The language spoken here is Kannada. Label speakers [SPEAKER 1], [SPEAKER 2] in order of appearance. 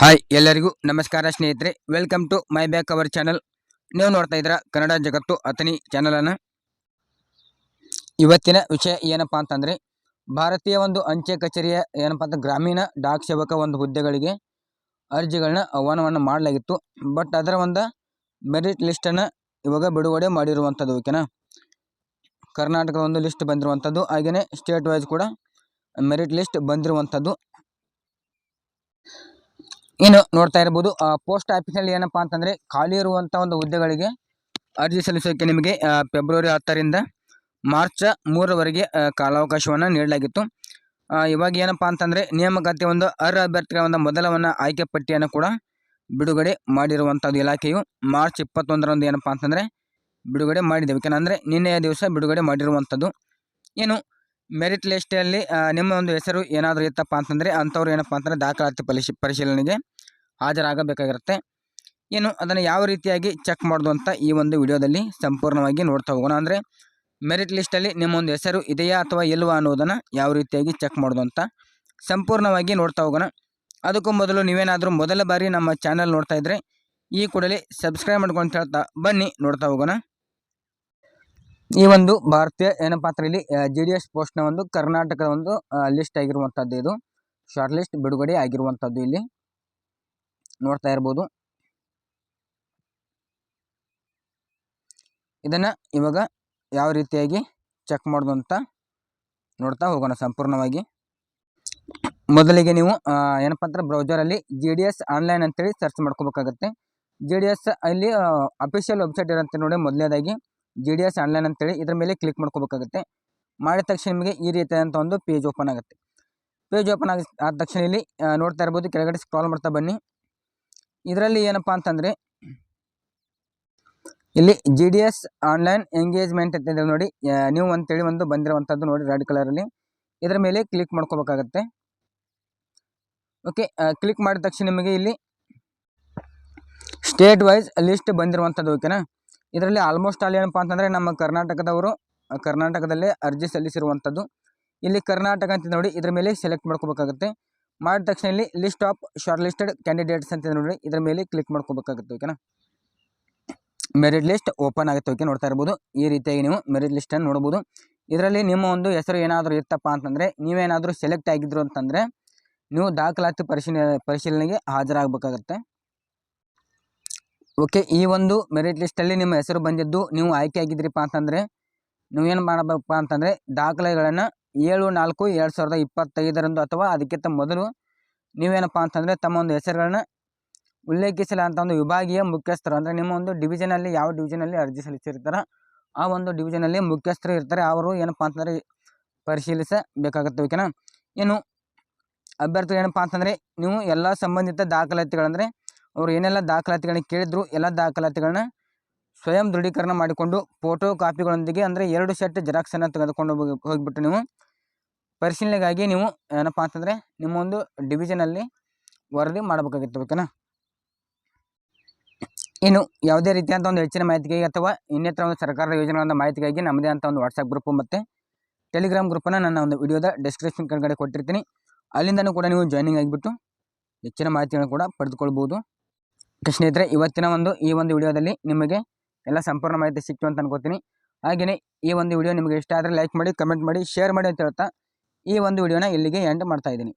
[SPEAKER 1] ಹಾಯ್, ಎಲ್ಲರಿಗೂ ನಮಸ್ಕಾರ ಸ್ನೇಹಿತರೆ. Welcome to my back our channel ನೀವು ನೋಡ್ತಾ ಇದ್ದೀರಾ ಕನ್ನಡ ಜಗತ್ತು ಅತನಿ ಚಾನಲನ್ನು ಇವತ್ತಿನ ವಿಷಯ ಏನಪ್ಪ ಅಂತಂದರೆ, ಭಾರತೀಯ ಒಂದು ಅಂಚೆ ಕಚೇರಿಯ ಏನಪ್ಪ ಅಂತ ಗ್ರಾಮೀಣ ಡಾಕ್ ಸೇವಕ ಒಂದು ಹುದ್ದೆಗಳಿಗೆ ಅರ್ಜಿಗಳನ್ನ ಆಹ್ವಾನವನ್ನು ಮಾಡಲಾಗಿತ್ತು. ಬಟ್ ಅದರ ಒಂದು ಮೆರಿಟ್ ಲಿಸ್ಟನ್ನು ಇವಾಗ ಬಿಡುಗಡೆ ಮಾಡಿರುವಂಥದ್ದು ಓಕೆನಾ ಕರ್ನಾಟಕದ ಒಂದು ಲಿಸ್ಟ್ ಬಂದಿರುವಂಥದ್ದು ಹಾಗೆಯೇ ಸ್ಟೇಟ್ ವೈಸ್ ಕೂಡ ಮೆರಿಟ್ ಲಿಸ್ಟ್ ಬಂದಿರುವಂಥದ್ದು ಇನ್ನು ನೋಡ್ತಾ ಇರಬಹುದು ಪೋಸ್ಟ್ ಆಫೀಸಲ್ಲಿ ಏನಪ್ಪ ಅಂತಂದರೆ ಖಾಲಿ ಇರುವಂಥ ಒಂದು ಹುದ್ದೆಗಳಿಗೆ ಅರ್ಜಿ ಸಲ್ಲಿಸೋಕ್ಕೆ ನಿಮಗೆ ಫೆಬ್ರವರಿ ಹತ್ತರಿಂದ ಮಾರ್ಚ್ ಮೂರರವರೆಗೆ ಕಾಲಾವಕಾಶವನ್ನು ನೀಡಲಾಗಿತ್ತು. ಇವಾಗ ಏನಪ್ಪ ಅಂತಂದರೆ ನೇಮಕಾತಿ ಒಂದು ಅರ್ಹ ಅಭ್ಯರ್ಥಿಗಳ ಒಂದು ಮೊದಲವನ್ನು ಆಯ್ಕೆ ಪಟ್ಟಿಯನ್ನು ಕೂಡ ಬಿಡುಗಡೆ ಮಾಡಿರುವಂಥದ್ದು ಇಲಾಖೆಯು ಮಾರ್ಚ್ ಇಪ್ಪತ್ತೊಂದರಂದು ಏನಪ್ಪ ಅಂತಂದರೆ ಬಿಡುಗಡೆ ಮಾಡಿದೆ. ಯಾಕೆಂದರೆ ನಿನ್ನೆಯ ದಿವಸ ಬಿಡುಗಡೆ ಮಾಡಿರುವಂಥದ್ದು ಏನು ಮೆರಿಟ್ ಲಿಸ್ಟಲ್ಲಿ ನಿಮ್ಮ ಒಂದು ಹೆಸರು ಏನಾದರೂ ಇತ್ತಪ್ಪ ಅಂತಂದರೆ ಅಂಥವ್ರು ಏನಪ್ಪ ಅಂತಂದರೆ ದಾಖಲಾತಿ ಪರಿಶಿ ಪರಿಶೀಲನೆಗೆ ಹಾಜರಾಗಬೇಕಾಗಿರುತ್ತೆ. ಏನು ಅದನ್ನು ಯಾವ ರೀತಿಯಾಗಿ ಚೆಕ್ ಮಾಡೋದು ಅಂತ ಈ ಒಂದು ವಿಡಿಯೋದಲ್ಲಿ ಸಂಪೂರ್ಣವಾಗಿ ನೋಡ್ತಾ ಹೋಗೋಣ. ಅಂದರೆ ಮೆರಿಟ್ ಲಿಸ್ಟಲ್ಲಿ ನಿಮ್ಮ ಒಂದು ಹೆಸರು ಇದೆಯಾ ಅಥವಾ ಇಲ್ವಾ ಅನ್ನೋದನ್ನು ಯಾವ ರೀತಿಯಾಗಿ ಚೆಕ್ ಮಾಡೋದು ಅಂತ ಸಂಪೂರ್ಣವಾಗಿ ನೋಡ್ತಾ ಹೋಗೋಣ. ಅದಕ್ಕೂ ಮೊದಲು ನೀವೇನಾದರೂ ಮೊದಲ ಬಾರಿ ನಮ್ಮ ಚಾನಲ್ ನೋಡ್ತಾ ಇದ್ದರೆ ಈ ಕೂಡಲೇ ಸಬ್ಸ್ಕ್ರೈಬ್ ಮಾಡ್ಕೊಂಡು ಹೇಳ್ತಾ ಬನ್ನಿ ನೋಡ್ತಾ ಹೋಗೋಣ. ಈ ಒಂದು ಭಾರತೀಯ ಏನಪ್ಪ ಅಂದ್ರೆ ಇಲ್ಲಿ ಜೆ ಡಿ ಎಸ್ ಪೋಸ್ಟ್ನ ಒಂದು ಕರ್ನಾಟಕದ ಒಂದು ಲಿಸ್ಟ್ ಆಗಿರುವಂಥದ್ದು ಇದು. ಶಾರ್ಟ್ ಲಿಸ್ಟ್ ಬಿಡುಗಡೆ ಆಗಿರುವಂಥದ್ದು ಇಲ್ಲಿ. ನೋಡ್ತಾ ಇರ್ಬೋದು. ಇದನ್ನು ಇವಾಗ ಯಾವ ರೀತಿಯಾಗಿ ಚೆಕ್ ಮಾಡೋದು ಅಂತ ನೋಡ್ತಾ ಹೋಗೋಣ ಸಂಪೂರ್ಣವಾಗಿ. ಮೊದಲಿಗೆ ನೀವು ಏನಪ್ಪ ಅಂದ್ರೆ ಬ್ರೌಸರಲ್ಲಿ ಜಿ ಡಿ ಎಸ್ ಆನ್ಲೈನ್ ಅಂತೇಳಿ ಸರ್ಚ್ ಮಾಡ್ಕೋಬೇಕಾಗತ್ತೆ. ಜಿ ಡಿ ಎಸ್ ಅಲ್ಲಿ ಅಫಿಷಿಯಲ್ ವೆಬ್ಸೈಟ್ ಇರುತ್ತೆ ನೋಡಿ ಮೊದಲನೇದಾಗಿ. ಜಿ ಡಿ ಎಸ್ ಆನ್ಲೈನ್ ಅಂತೇಳಿ ಇದ್ರ ಮೇಲೆ ಕ್ಲಿಕ್ ಮಾಡ್ಕೋಬೇಕಾಗುತ್ತೆ. ಮಾಡಿದ ತಕ್ಷಣ ನಿಮಗೆ ಈ ರೀತಿಯಾದಂಥ ಒಂದು ಪೇಜ್ ಓಪನ್ ಆಗುತ್ತೆ. ಪೇಜ್ ಓಪನ್ ಆಗಿ ಆದ ತಕ್ಷಣ ಇಲ್ಲಿ ನೋಡ್ತಾ ಇರ್ಬೋದು, ಕೆಳಗಡೆ ಸ್ಕ್ರಾಲ್ ಮಾಡ್ತಾ ಬನ್ನಿ. ಇದರಲ್ಲಿ ಏನಪ್ಪ ಅಂತಂದರೆ, ಇಲ್ಲಿ G D S online engagement ಅಂತ ನೋಡಿ. ನೀವು ಅಂತೇಳಿ ಒಂದು ಬಂದಿರುವಂಥದ್ದು ನೋಡಿ ರೆಡ್ ಕಲರಲ್ಲಿ ಇದರ ಮೇಲೆ ಕ್ಲಿಕ್ ಮಾಡ್ಕೋಬೇಕಾಗತ್ತೆ. ಓಕೆ ಕ್ಲಿಕ್ ಮಾಡಿದ ತಕ್ಷಣ ನಿಮಗೆ ಇಲ್ಲಿ ಸ್ಟೇಟ್ ವೈಸ್ ಲಿಸ್ಟ್ ಬಂದಿರುವಂಥದ್ದು ಓಕೆನಾ ಇದರಲ್ಲಿ ಆಲ್ಮೋಸ್ಟ್ ಆಲ್ ಏನಪ್ಪ ಅಂತಂದರೆ ನಮ್ಮ ಕರ್ನಾಟಕದವರು ಕರ್ನಾಟಕದಲ್ಲಿ ಅರ್ಜಿ ಸಲ್ಲಿಸಿರುವಂಥದ್ದು. ಇಲ್ಲಿ ಕರ್ನಾಟಕ ಅಂತ ನೋಡಿ ಇದರ ಮೇಲೆ ಸೆಲೆಕ್ಟ್ ಮಾಡ್ಕೋಬೇಕಾಗುತ್ತೆ. ಮಾಡಿದ ತಕ್ಷಣ ಇಲ್ಲಿ list of short listed candidates ಅಂತ ನೋಡಿ ಇದರ ಮೇಲೆ ಕ್ಲಿಕ್ ಮಾಡ್ಕೋಬೇಕಾಗುತ್ತೆ ಓಕೆನಾ ಮೆರಿಟ್ ಲಿಸ್ಟ್ ಓಪನ್ ಆಗುತ್ತೆ ಓಕೆ ನೋಡ್ತಾ ಇರ್ಬೋದು. ಈ ರೀತಿಯಾಗಿ ನೀವು ಮೆರಿಟ್ ಲಿಸ್ಟನ್ನು ನೋಡ್ಬೋದು. ಇದರಲ್ಲಿ ನಿಮ್ಮ ಒಂದು ಹೆಸರು ಏನಾದರೂ ಇತ್ತಪ್ಪ ಅಂತಂದರೆ, ನೀವೇನಾದರೂ ಸೆಲೆಕ್ಟ್ ಆಗಿದ್ರು ಅಂತಂದರೆ, ನೀವು ದಾಖಲಾತಿ ಪರಿಶೀಲನೆ, ಪರಿಶೀಲನೆಗೆ ಹಾಜರಾಗಬೇಕಾಗತ್ತೆ. ಓಕೆ ಈ ಒಂದು ಮೆರಿಟ್ ಲಿಸ್ಟಲ್ಲಿ ನಿಮ್ಮ ಹೆಸರು ಬಂದಿದ್ದು ನೀವು ಆಯ್ಕೆ ಆಗಿದ್ದೀರಿಪ್ಪ ಅಂತಂದರೆ, ನೀವೇನು ಮಾಡಬೇಕಪ್ಪ ಅಂತಂದರೆ ದಾಖಲೆಗಳನ್ನು ಏಳು ನಾಲ್ಕು ಎರಡು ಸಾವಿರದ ಇಪ್ಪತ್ತೈದರಂದು ಅಥವಾ ಅದಕ್ಕಿಂತ ಮೊದಲು ನೀವೇನಪ್ಪ ಅಂತಂದರೆ ತಮ್ಮ ಒಂದು ಹೆಸರುಗಳನ್ನ ಉಲ್ಲೇಖಿಸಿಲ್ಲ ಒಂದು ವಿಭಾಗೀಯ ಮುಖ್ಯಸ್ಥರು, ಅಂದರೆ ನಿಮ್ಮ ಒಂದು ಡಿವಿಷನಲ್ಲಿ ಯಾವ ಡಿವಿಷನಲ್ಲಿ ಅರ್ಜಿ ಸಲ್ಲಿಸಿರ್ತಾರೋ, ಆ ಒಂದು ಡಿವಿಷನಲ್ಲಿ ಮುಖ್ಯಸ್ಥರು ಇರ್ತಾರೆ, ಅವರು ಏನಪ್ಪ ಅಂತಂದರೆ ಪರಿಶೀಲಿಸಬೇಕಾಗುತ್ತೆ ಓಕೆನಾ ಏನು ಅಭ್ಯರ್ಥಿ ಏನಪ್ಪ ಅಂತಂದರೆ ನೀವು ಎಲ್ಲ ಸಂಬಂಧಿತ ದಾಖಲಾತಿಗಳಂದರೆ ಅವರು ಏನೆಲ್ಲ ದಾಖಲಾತಿಗಳನ್ನ ಕೇಳಿದ್ರು, ಎಲ್ಲ ದಾಖಲಾತಿಗಳನ್ನ ಸ್ವಯಂ ದೃಢೀಕರಣ ಮಾಡಿಕೊಂಡು ಫೋಟೋ ಕಾಪಿಗಳೊಂದಿಗೆ ಅಂದರೆ ಎರಡು ಸೆಟ್ ಜೆರಾಕ್ಸನ್ನು ತೆಗೆದುಕೊಂಡು ಹೋಗಿ ಹೋಗಿಬಿಟ್ಟು ನೀವು. ಪರಿಶೀಲನೆಗಾಗಿ ನೀವು ಏನಪ್ಪ ಅಂತಂದರೆ ನಿಮ್ಮ ಒಂದು ಡಿವಿಷನಲ್ಲಿ ವರದಿ ಮಾಡಬೇಕಾಗಿತ್ತು ಓಕೆನಾ ಇನ್ನು ಯಾವುದೇ ರೀತಿಯಾದಂಥ ಒಂದು ಹೆಚ್ಚಿನ ಮಾಹಿತಿಗಾಗಿ ಅಥವಾ ಇನ್ನಿತರ ಒಂದು ಸರ್ಕಾರದ ಯೋಜನೆಗಳ ಮಾಹಿತಿಗಾಗಿ ನಮ್ಮದೇ ಅಂತ ಒಂದು ವಾಟ್ಸಪ್ ಗ್ರೂಪು ಮತ್ತು ಟೆಲಿಗ್ರಾಮ್ ಗ್ರೂಪನ್ನು ನನ್ನ ಒಂದು ವಿಡಿಯೋದ ಡಿಸ್ಕ್ರಿಪ್ಷನ್ ಕೆಳಗಡೆ ಕೊಟ್ಟಿರ್ತೀನಿ. ಅಲ್ಲಿಂದನೂ ಕೂಡ ನೀವು ಜಾಯ್ನಿಂಗ್ ಆಗಿಬಿಟ್ಟು ಹೆಚ್ಚಿನ ಮಾಹಿತಿಗಳನ್ನು ಕೂಡ ಪಡೆದುಕೊಳ್ಬೋದು. ಸ್ನೇಹಿತರೆ, ಇವತ್ತಿನ ಒಂದು, ಈ ಒಂದು ವಿಡಿಯೋದಲ್ಲಿ ನಿಮಗೆ ಎಲ್ಲ ಸಂಪೂರ್ಣ ಮಾಹಿತಿ ಸಿಕ್ತು ಅಂತ ಅನ್ಕೋತೀನಿ. ಹಾಗೆಯೇ ಈ ಒಂದು ವಿಡಿಯೋ ನಿಮಗೆ ಇಷ್ಟ ಆದರೆ ಲೈಕ್ ಮಾಡಿ ಕಮೆಂಟ್ ಮಾಡಿ ಶೇರ್ ಮಾಡಿ ಅಂತ ಹೇಳ್ತಾ ಈ ಒಂದು ವಿಡಿಯೋನ ಇಲ್ಲಿಗೆ ಎಂಡ್ ಮಾಡ್ತಾ ಇದ್ದೀನಿ.